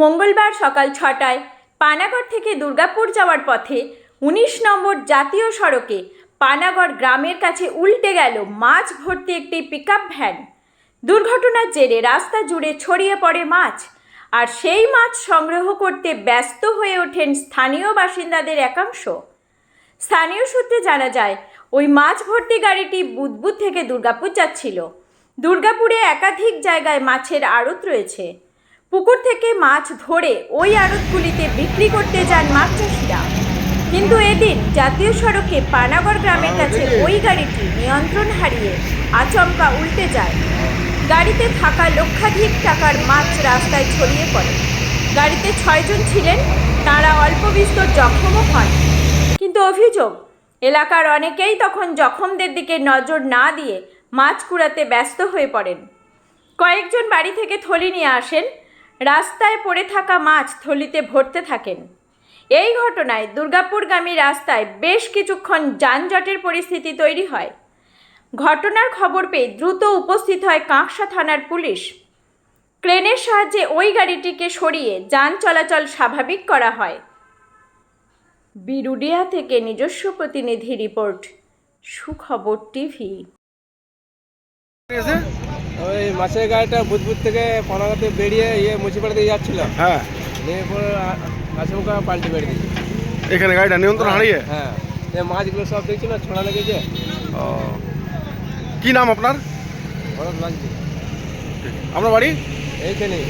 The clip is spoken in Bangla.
মঙ্গলবার সকাল ছটায় পানাগড় থেকে দুর্গাপুর যাওয়ার পথে উনিশ নম্বর জাতীয় সড়কে পানাগড় গ্রামের কাছে উল্টে গেল মাছ ভর্তি একটি পিকআপ ভ্যান দুর্ঘটনার জেরে রাস্তা জুড়ে ছড়িয়ে পড়ে মাছ। আর সেই মাছ সংগ্রহ করতে ব্যস্ত হয়ে ওঠেন স্থানীয় বাসিন্দাদের একাংশ। স্থানীয় সূত্রে জানা যায়, ওই মাছ ভর্তি গাড়িটি বুদবুদ থেকে দুর্গাপুর যাচ্ছিল। দুর্গাপুরে একাধিক জায়গায় মাছের আড়ত রয়েছে। পুকুর থেকে মাছ ধরে ওই আড়তগুলিতে বিক্রি করতে যান মাছ চাষিরা। কিন্তু এদিন জাতীয় সড়কে পানাগড় গ্রামের কাছে ওই গাড়িটি নিয়ন্ত্রণ হারিয়ে আচমকা উল্টে যায়। গাড়িতে থাকা লক্ষাধিক টাকার মাছ রাস্তায় ছড়িয়ে পড়ে। গাড়িতে ছয়জন ছিলেন, তারা অল্প বিস্তর জখমও হন। কিন্তু অভিযোগ, এলাকার অনেকেই তখন জখমদের দিকে নজর না দিয়ে মাছ কুড়াতে ব্যস্ত হয়ে পড়েন। কয়েকজন বাড়ি থেকে থলি নিয়ে আসেন রাস্তায় পড়ে থাকা মাছ থলিতে ভরতে থাকেন। এই ঘটনায় দুর্গাপুরগামী রাস্তায় বেশ কিছুক্ষণ যানজটের পরিস্থিতি তৈরি হয়। ঘটনার খবর পেয়ে দ্রুত উপস্থিত হয় কাঁকসা থানার পুলিশ। ক্রেনের সাহায্যে ওই গাড়িটিকে সরিয়ে যান চলাচল স্বাভাবিক করা হয়। বিরুডিয়া থেকে নিজস্ব প্রতিনিধি রিপোর্ট, সুখবর টিভি। ওই মাছের গাড়িটা বুধবুদ থেকে পনাগাতে বেরিয়ে ইয়ে মুচিপাড়া দিয়ে যাচ্ছিল। হ্যাঁ। নিয়ে পরে আচমকা পাল্টি বেড়ে দিয়েছে। এখানে গাড়িটা নিয়ন্ত্রণ হারিয়ে? হ্যাঁ। এই মাছগুলো সব দেখছি না ছোড়া লেগেছে। ও। কি নাম আপনার? ভরত লাগছে আপনার বাড়ি? এইখানেই।